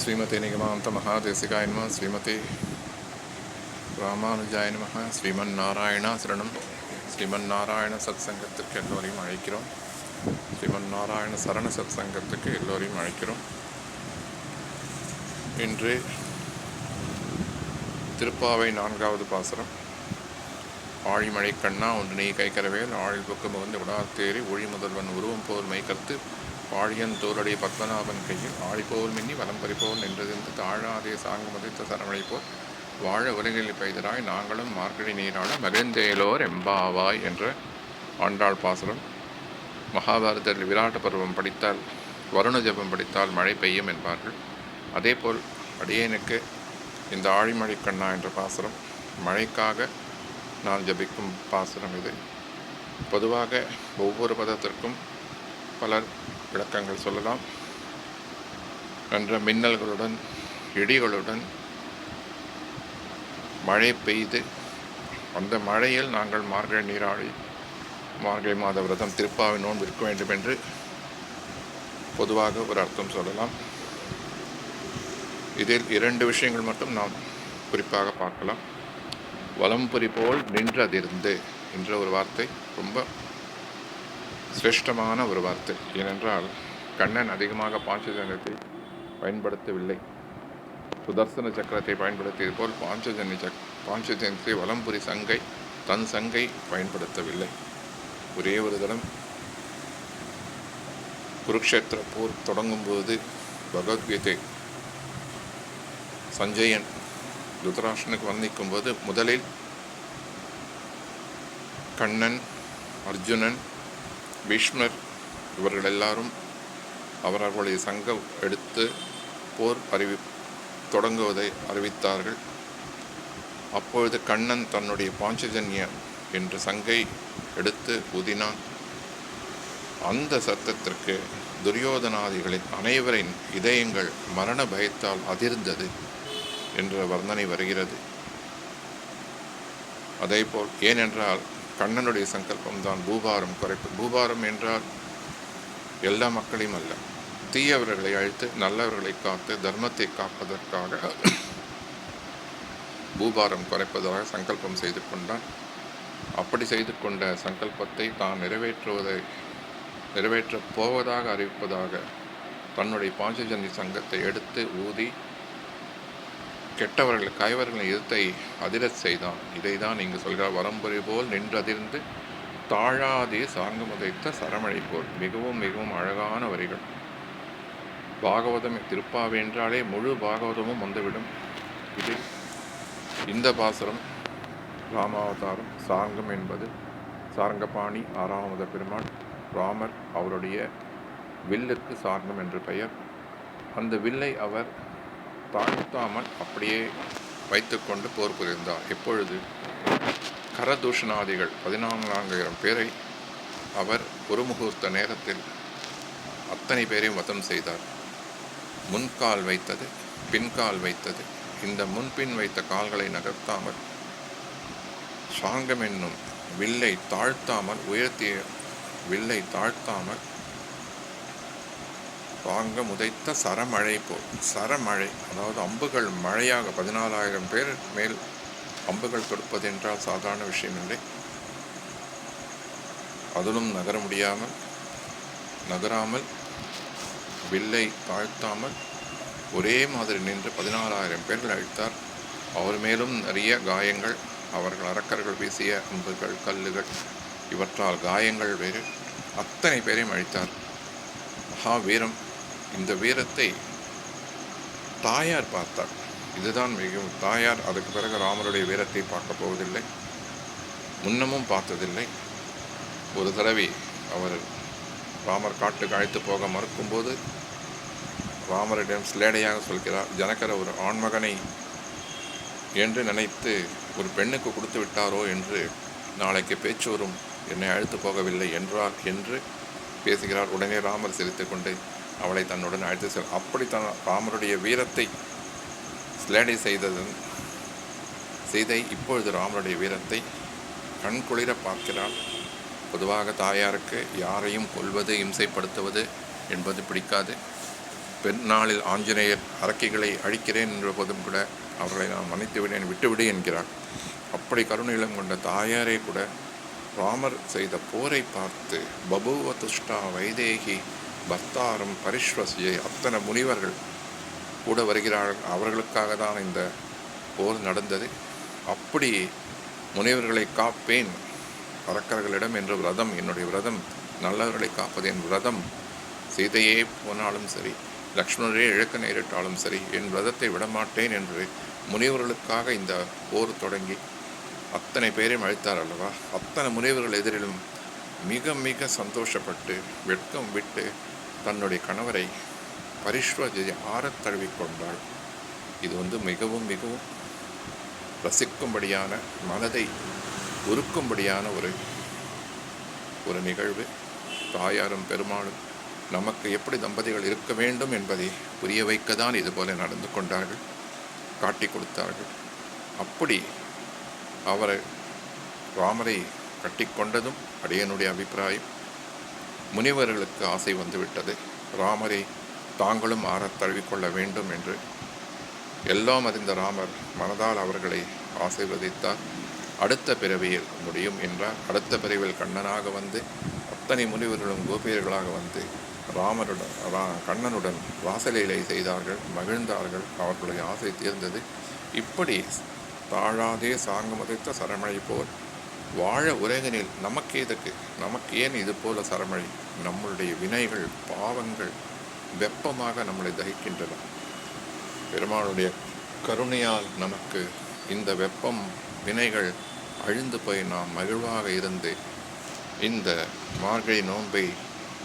ஸ்ரீமதி நிகமாந்த மகாதேசிகாய நம ஸ்ரீமதி ராமானுஜாய நம ஸ்ரீமன் நாராயணா சரணம். ஸ்ரீமன் நாராயண சத் சங்கத்திற்கு எல்லோரையும் அழைக்கிறோம். ஸ்ரீமன் நாராயண சரண சத் சங்கத்துக்கு எல்லோரையும் அழைக்கிறோம். இன்று திருப்பாவை நான்காவது பாசுரம். ஆழிமழை கண்ணா ஒன்று நீ கைக்கரவேல் ஆழில் பக்கம் வந்து விடாத்தேறி ஒளி முதல்வன் உருவம் போர் மைக்கத்து பாழியன் தோளுடைய பத்மநாபன் கையில் ஆழிபோல் மின்னி வலம் போல் நின்றதிருந்து தாழாதே சாங்கு மதித்த சரமழை வாழ உலகில் பெய்தராய் நாங்களும் மார்கழி நீராட மகிழ்ந்தேலோர் எம்பாவாய் என்ற ஆண்டாள் பாசுரம். மகாபாரதத்தில் விராட்ட பருவம் படித்தால் வருண ஜபம் படித்தால் மழை பெய்யும் என்பார்கள். அதேபோல் அடியேனுக்கு இந்த ஆழிமழை கண்ணா என்ற பாசுரம் மழைக்காக நான் ஜபிக்கும் பாசுரம் இது. பொதுவாக ஒவ்வொரு பதத்திற்கும் பலர் விளக்கங்கள் சொல்லலாம். என்ற மின்னல்களுடன் இடிகளுடன் மழை பெய்து அந்த மழையில் நாங்கள் மார்கழி நீராடி மார்கழி மாத விரதம் திருப்பாவை நோன்பு இருக்க வேண்டும் என்று பொதுவாக ஒரு அர்த்தம் சொல்லலாம். இதில் இரண்டு விஷயங்கள் மட்டும் நாம் குறிப்பாக பார்க்கலாம். வலம்புரி போல் நின்றதிருந்து என்ற ஒரு வார்த்தை ரொம்ப சிரேஷ்டமான ஒரு வார்த்தை. ஏனென்றால் கண்ணன் அதிகமாக பாஞ்சஜன்யத்தை பயன்படுத்தவில்லை. சுதர்சன சக்கரத்தை பயன்படுத்தியது போல் பாஞ்சஜன்ய சக் பாஞ்சஜன்யத்தை வலம்புரி சங்கை தன் சங்கை பயன்படுத்தவில்லை. ஒரே ஒரு தடம் குருக்ஷேத்திர போர் தொடங்கும்போது பகவத்கீதை சஞ்சயன் துதராஷனுக்கு வர்ணிக்கும்போது முதலில் கண்ணன் அர்ஜுனன் பீஷ்மர் இவர்கள் எல்லாரும் அவர்களுடைய சங்கம் எடுத்து போர் அறிவி தொடங்குவதை அறிவித்தார்கள். அப்பொழுது கண்ணன் தன்னுடைய பாஞ்சஜன்ய என்ற சங்கை எடுத்து ஊதினான். அந்த சத்தத்திற்கு துரியோதனாதிகளின் அனைவரின் இதயங்கள் மரண பயத்தால் அதிர்ந்தது என்ற வர்ணனை வருகிறது. அதேபோல் ஏனென்றால் கண்ணனுடைய சங்கல்பம் தான் பூபாரம் குறைப்பு. பூபாரம் என்றால் எல்லா மக்களையும் அல்ல. தீயவர்களை அழித்து நல்லவர்களை காத்து தர்மத்தை காப்பதற்காக பூபாரம் குறைப்பதாக சங்கல்பம் செய்து கொண்டான். அப்படி செய்து கொண்ட சங்கல்பத்தை தான் நிறைவேற்றுவதை நிறைவேற்றப் போவதாக அறிவிப்பதாக தன்னுடைய பாஞ்சஜன்ய சங்கத்தை எடுத்து ஊதி கெட்டவர்கள் கைவர்களின் இருத்தை அதிரச் செய்தான். இதை தான் இங்கு சொல்கிறார். வரம்புரி போல் நின்றதிர்ந்து தாழாதே சார்ந்து முதைத்த சரமழை போல். மிகவும் மிகவும் அழகான வரிகள். பாகவதம் திருப்பாவை என்றாலே முழு பாகவதமும் வந்துவிடும். இதில் இந்த பாசுரம் ராமாவதாரம் சார்ங்கம் என்பது சாரங்கபாணி ஆறாமத பெருமாள் ராமர் அவருடைய வில்லுக்கு சார்ங்கம் என்று பெயர். அந்த வில்லை அவர் தாழ்த்தாமல் அப்படியே வைத்துக்கொண்டு போர் புரிந்தார். எப்பொழுது? கரதூஷணாதிகள் பதினான்காயிரம் பேரை அவர் ஒரு முகூர்த்த நேரத்தில் அத்தனை பேரையும் வதம் செய்தார். முன்கால் வைத்தது பின்கால் வைத்தது. இந்த முன்பின் வைத்த கால்களை நகர்த்தாமல் சாங்கம் என்னும் வில்லை தாழ்த்தாமல் உயர்த்திய வில்லை தாழ்த்தாமல் வாங்க முதைத்த சரமழை போல் சரமழை அதாவது அம்புகள் மழையாக பதினாலாயிரம் பேர் மேல் அம்புகள் தொடுப்பது என்றால் சாதாரண விஷயம் இல்லை அதிலும் நகர முடியாமல் நகராமல் வில்லை தாழ்த்தாமல் ஒரே மாதிரி நின்று பதினாலாயிரம் பேர்கள் அழித்தார். அவர் மேலும் நிறைய காயங்கள் அவர்கள் அரக்கர்கள் வீசிய அம்புகள் கல்லுகள் இவற்றால் காயங்கள் வேறு. அத்தனை பேரையும் அழித்தார். மகா வீரம் இந்த வீரத்தை தாயார் பார்த்தார் இதுதான் மிகவும் தாயார். அதுக்கு பிறகு ராமருடைய வீரத்தை பார்க்க போவதில்லை. முன்னமும் பார்த்ததில்லை. ஒரு தடவை அவர் ராமர் காட்டுக்கு அழைத்து போக மறுக்கும்போது ராமரிடம் சிலேடையாக சொல்கிறார் ஜனகர ஒரு ஆண்மகனை என்று நினைத்து ஒரு பெண்ணுக்கு கொடுத்து விட்டாரோ என்று நாளைக்கு பேச்சு வரும் என்னை அழைத்து போகவில்லை என்றார் என்று பேசுகிறார். உடனே ராமர் சிரித்து கொண்டு அவளை தன்னுடன் அழைத்து செல் அப்படி தன் ராமருடைய வீரத்தை ஸ்லேடை செய்ததன் சீதை இப்பொழுது ராமருடைய வீரத்தை கண்குளிர பார்க்கிறாள். பொதுவாக தாயாருக்கு யாரையும் கொல்வது இம்சைப்படுத்துவது என்பது பிடிக்காது. பெருநாளில் ஆஞ்சநேயர் அரக்கைகளை அழிக்கிறேன் என்ற போதும் கூட அவர்களை நான் மன்னித்து விடேன் விட்டுவிடு என்கிறார். அப்படி கருணையிலும் கொண்ட தாயாரே கூட ராமர் செய்த போரை பார்த்து பபுவ துஷ்டா வைதேகி பர்த்தாரம் பரிஸ்வசியை அத்தனை முனிவர்கள் கூட வருகிறார்கள். அவர்களுக்காக தான் இந்த போர் நடந்தது. அப்படி முனிவர்களை காப்பேன். அரக்கர்களிடம் என்ற விரதம் என்னுடைய விரதம் நல்லவர்களை காப்பது என் விரதம். சீதையே போனாலும் சரி லக்ஷ்மணரே இழக்க நேரிட்டாலும் சரி என் விரதத்தை விடமாட்டேன் என்று முனிவர்களுக்காக இந்த போர் தொடங்கி அத்தனை பேரையும் அழைத்தார் அல்லவா? அத்தனை முனிவர்கள் எதிரிலும் மிக மிக சந்தோஷப்பட்டு வெட்கம் விட்டு தன்னுடைய கணவரை பரிஸ்வதி ஆறத் தழுவிக்கொண்டாள் இது வந்து மிகவும் மிகவும் ரசிக்கும்படியான மனதை உருக்கும்படியான ஒரு ஒரு நிகழ்வு. தாயாரும் பெருமாளும் நமக்கு எப்படி தம்பதிகள் இருக்க வேண்டும் என்பதை புரிய வைக்க தான் இதுபோல நடந்து கொண்டார்கள் காட்டி கொடுத்தார்கள். அப்படி அவரை ராமரை கட்டிக்கொண்டதும் அடியனுடைய அபிப்பிராயம். முனிவர்களுக்கு ஆசை வந்துவிட்டது. ராமரை தாங்களும் ஆற தழுவிக்கொள்ள வேண்டும் என்று. எல்லாம் அறிந்த ராமர் மனதால் அவர்களை ஆசீர்வதித்தார். அடுத்த பிறவியில் முடியும் என்றார். அடுத்த பிறவியில் கண்ணனாக வந்து அத்தனை முனிவர்களும் கோபியர்களாக வந்து ராமருடன் ரா கண்ணனுடன் வாசலீலை செய்தார்கள் மகிழ்ந்தார்கள். அவர்களுடைய ஆசை தீர்ந்தது. இப்படி தாழாதே சாங்கமதைத்த சரமழை போல் வாழ உலகனில் நமக்கு எதுக்கு? நமக்கு ஏன் இது போல சரமழை? நம்மளுடைய வினைகள் பாவங்கள் வெப்பமாக நம்மளை தகிக்கின்றன. பெருமாளுடைய கருணையால் நமக்கு இந்த வெப்பம் வினைகள் அழிந்து போய் நாம் மகிழ்வாக இருந்து இந்த மார்கழி நோன்பை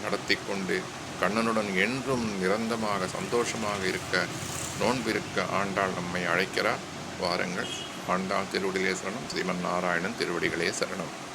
நடத்தி கொண்டு கண்ணனுடன் என்றும் நிரந்தமாக சந்தோஷமாக இருக்க நோன்பிருக்க ஆண்டாள் நம்மை அழைக்கிறார். வாருங்கள். ஆண்டாள் திருவடிகளே சரணம். ஸ்ரீமன் நாராயணன் திருவடிகளே சரணம்.